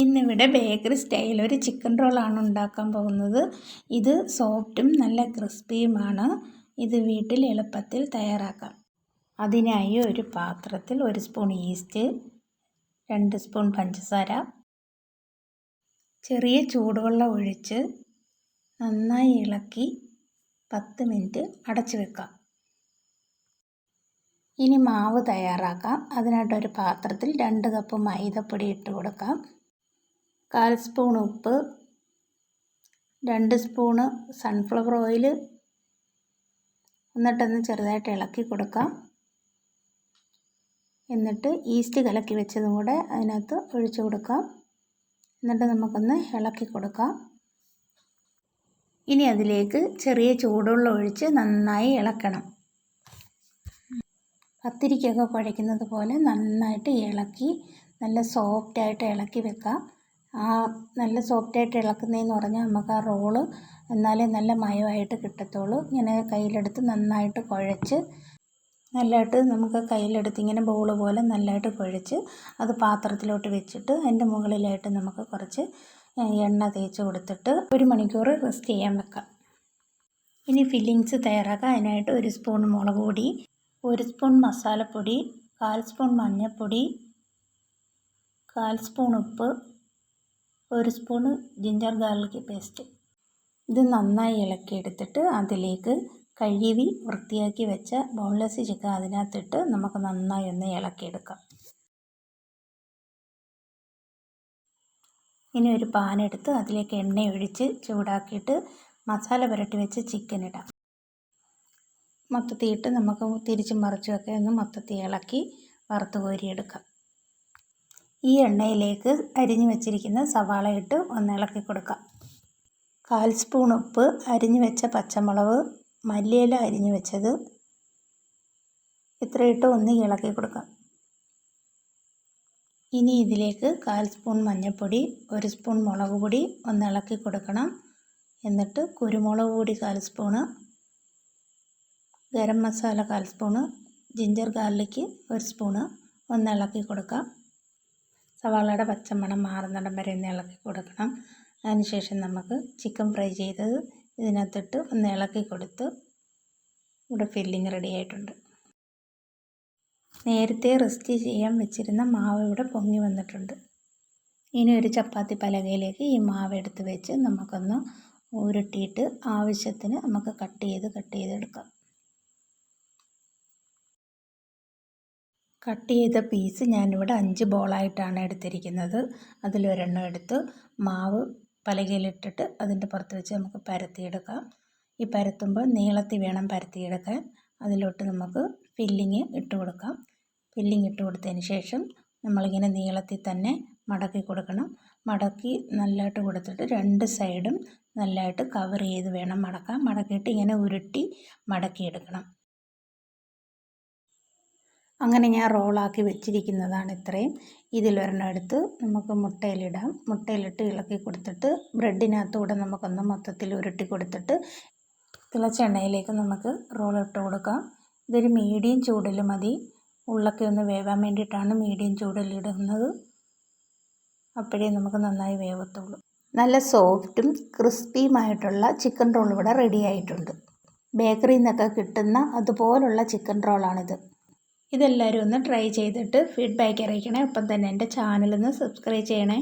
ഇന്നിവിടെ bakery style ഒരു chicken റോളാണ് ഉണ്ടാക്കാൻ പോകുന്നത്. ഇത് സോഫ്റ്റും നല്ല ക്രിസ്പിയുമാണ്. ഇത് വീട്ടിൽ എളുപ്പത്തിൽ തയ്യാറാക്കാം. അതിനായി ഒരു പാത്രത്തിൽ ഒരു സ്പൂൺ ഈസ്റ്റ് രണ്ട് സ്പൂൺ പഞ്ചസാര ചെറിയ ചൂടുവെള്ളം ഒഴിച്ച് നന്നായി ഇളക്കി പത്ത് മിനിറ്റ് അടച്ചു വെക്കാം. ഇനി മാവ് തയ്യാറാക്കാം. അതിനായിട്ടൊരു പാത്രത്തിൽ രണ്ട് കപ്പ് മൈദപ്പൊടി ഇട്ട് കൊടുക്കാം. കാൽ സ്പൂൺ ഉപ്പ് രണ്ട് സ്പൂണ് സൺഫ്ലവർ ഓയിൽ എന്നിട്ടൊന്ന് ചെറുതായിട്ട് ഇളക്കി കൊടുക്കാം. എന്നിട്ട് ഈസ്റ്റ് കലക്കി വെച്ചതും കൂടെ അതിനകത്ത് ഒഴിച്ചു കൊടുക്കാം. എന്നിട്ട് നമുക്കൊന്ന് ഇളക്കി കൊടുക്കാം. ഇനി അതിലേക്ക് ചെറിയ ചൂടുള്ള ഒഴിച്ച് നന്നായി ഇളക്കണം. പത്തിരിക്കൊക്കെ കുഴയ്ക്കുന്നത് പോലെ നന്നായിട്ട് ഇളക്കി നല്ല സോഫ്റ്റായിട്ട് ഇളക്കി വെക്കാം. ആ നല്ല സോഫ്റ്റായിട്ട് ഇളക്കുന്നതെന്ന് പറഞ്ഞാൽ നമുക്ക് ആ റോൾ എന്നാലേ നല്ല മയമായിട്ട് കിട്ടത്തുള്ളൂ. ഇങ്ങനെ കയ്യിലെടുത്ത് നന്നായിട്ട് കുഴച്ച് നല്ലതായിട്ട് നമുക്ക് കയ്യിലെടുത്ത് ഇങ്ങനെ ബോൾ പോലെ നല്ലതായിട്ട് കുഴച്ച് അത് പാത്രത്തിലോട്ട് വെച്ചിട്ട് അതിന്റെ മുകളിലായിട്ട് നമുക്ക് കുറച്ച് എണ്ണ തേച്ച് കൊടുത്തിട്ട് ഒരു മണിക്കൂർ റെസ്റ്റ് ചെയ്യാൻ വെക്കാം. ഇനി ഫില്ലിങ്സ് തയ്യാറാക്കാം. അതിനായിട്ട് ഒരു സ്പൂൺ മുളക് പൊടി ഒരു സ്പൂൺ മസാലപ്പൊടി കാൽ സ്പൂൺ മഞ്ഞൾപ്പൊടി കാൽ സ്പൂൺ ഉപ്പ് ഒരു സ്പൂണ് ജിഞ്ചർ ഗാർലിക് പേസ്റ്റ് ഇത് നന്നായി ഇളക്കിയെടുത്തിട്ട് അതിലേക്ക് കഴുകി വൃത്തിയാക്കി വെച്ച ബോൺലെസ് ചിക്കൻ അതിനകത്തിട്ട് നമുക്ക് നന്നായി ഒന്ന് ഇളക്കിയെടുക്കാം. ഇനി ഒരു പാൻ എടുത്ത് അതിലേക്ക് എണ്ണ ഒഴിച്ച് ചൂടാക്കിയിട്ട് മസാല പുരട്ടി വെച്ച് ചിക്കൻ ഇടാം. മൊത്തത്തിയിട്ട് നമുക്ക് തിരിച്ചും മറിച്ചുമൊക്കെ ഒന്ന് മൊത്തത്തിൽ ഇളക്കി വറുത്ത് കോരിയെടുക്കാം. ഈ എണ്ണയിലേക്ക് അരിഞ്ഞു വെച്ചിരിക്കുന്ന സവാള ഇട്ട് ഒന്ന് ഇളക്കി കൊടുക്കാം. കാൽ സ്പൂൺ ഉപ്പ് അരിഞ്ഞു വെച്ച പച്ചമുളക് മല്ലിയില അരിഞ്ഞു വെച്ചത് ഇത്രയിട്ട് ഒന്ന് ഇളക്കി കൊടുക്കാം. ഇനി ഇതിലേക്ക് കാൽ സ്പൂൺ മഞ്ഞൾപ്പൊടി ഒരു സ്പൂൺ മുളക് പൊടി ഒന്ന് ഇളക്കി കൊടുക്കണം. എന്നിട്ട് കുരുമുളക് പൊടി കാൽ സ്പൂണ് ഗരം മസാല കാൽ സ്പൂണ് ജിഞ്ചർ ഗാർലിക്ക് ഒരു സ്പൂണ് ഒന്ന് ഇളക്കി കൊടുക്കാം. സവാളയുടെ പച്ചമണം മാറുന്നിടം വരെ ഒന്ന് ഇളക്കി കൊടുക്കണം. അതിനുശേഷം നമുക്ക് ചിക്കൻ ഫ്രൈ ചെയ്തത് ഇതിനകത്തിട്ട് ഒന്ന് ഇളക്കി കൊടുത്ത് ഇവിടെ ഫില്ലിങ് റെഡി ആയിട്ടുണ്ട്. നേരത്തെ റെസ്റ്റ് ചെയ്യാൻ വെച്ചിരുന്ന മാവ് ഇവിടെ പൊങ്ങി വന്നിട്ടുണ്ട്. ഇനി ഒരു ചപ്പാത്തി പലകയിലേക്ക് ഈ മാവ് എടുത്ത് വെച്ച് നമുക്കൊന്ന് ഉരുട്ടിയിട്ട് ആവശ്യത്തിന് നമുക്ക് കട്ട് ചെയ്ത് കട്ട് ചെയ്തെടുക്കാം. കട്ട് ചെയ്ത പീസ് ഞാനിവിടെ അഞ്ച് ബോളായിട്ടാണ് എടുത്തിരിക്കുന്നത്. അതിലൊരെണ്ണം എടുത്ത് മാവ് പലകയിലിട്ടിട്ട് അതിന്റെ പുറത്ത് വെച്ച് നമുക്ക് പരത്തിയെടുക്കാം. ഈ പരത്തുമ്പോൾ നീളത്തിൽ വേണം പരത്തിയെടുക്കാൻ. അതിലോട്ട് നമുക്ക് ഫില്ലിങ് ഇട്ട് കൊടുക്കാം. ഫില്ലിങ് ഇട്ട് കൊടുത്തതിന് ശേഷം നമ്മളിങ്ങനെ നീളത്തിൽ തന്നെ മടക്കി കൊടുക്കണം. മടക്കി നല്ലതായിട്ട് കൊടുത്തിട്ട് രണ്ട് സൈഡും നല്ലതായിട്ട് കവർ ചെയ്ത് വേണം മടക്കാൻ. മടക്കിയിട്ട് ഇങ്ങനെ ഉരുട്ടി മടക്കിയെടുക്കണം. അങ്ങനെ ഞാൻ റോളാക്കി വെച്ചിരിക്കുന്നതാണ് ഇത്രയും. ഇതിലൊരെണ്ണം എടുത്ത് നമുക്ക് മുട്ടയിലിടാം. മുട്ടയിലിട്ട് ഇളക്കി കൊടുത്തിട്ട് ബ്രെഡിനകത്തൂടെ നമുക്കൊന്ന് മൊത്തത്തിൽ ഉരുട്ടി കൊടുത്തിട്ട് തിളച്ച എണ്ണയിലേക്ക് നമുക്ക് റോൾ ഇട്ട് കൊടുക്കാം. ഇതൊരു മീഡിയം ചൂടിൽ മതി. ഉള്ളൊക്കെ ഒന്ന് വേവാൻ വേണ്ടിയിട്ടാണ് മീഡിയം ചൂടിലിടുന്നത് അപ്പോഴേ നമുക്ക് നന്നായി വേവത്തുള്ളൂ. നല്ല സോഫ്റ്റും ക്രിസ്പിയുമായിട്ടുള്ള ചിക്കൻ റോൾ ഇവിടെ റെഡി ആയിട്ടുണ്ട്. ബേക്കറിയിൽ നിന്നൊക്കെ കിട്ടുന്ന അതുപോലുള്ള ചിക്കൻ റോളാണിത്. ഇതെല്ലാവരും ഒന്ന് ട്രൈ ചെയ്തിട്ട് ഫീഡ്ബാക്ക് അറിയിക്കണേ. ഒപ്പം തന്നെ എന്റെ ചാനലൊന്ന് സബ്സ്ക്രൈബ് ചെയ്യണേ.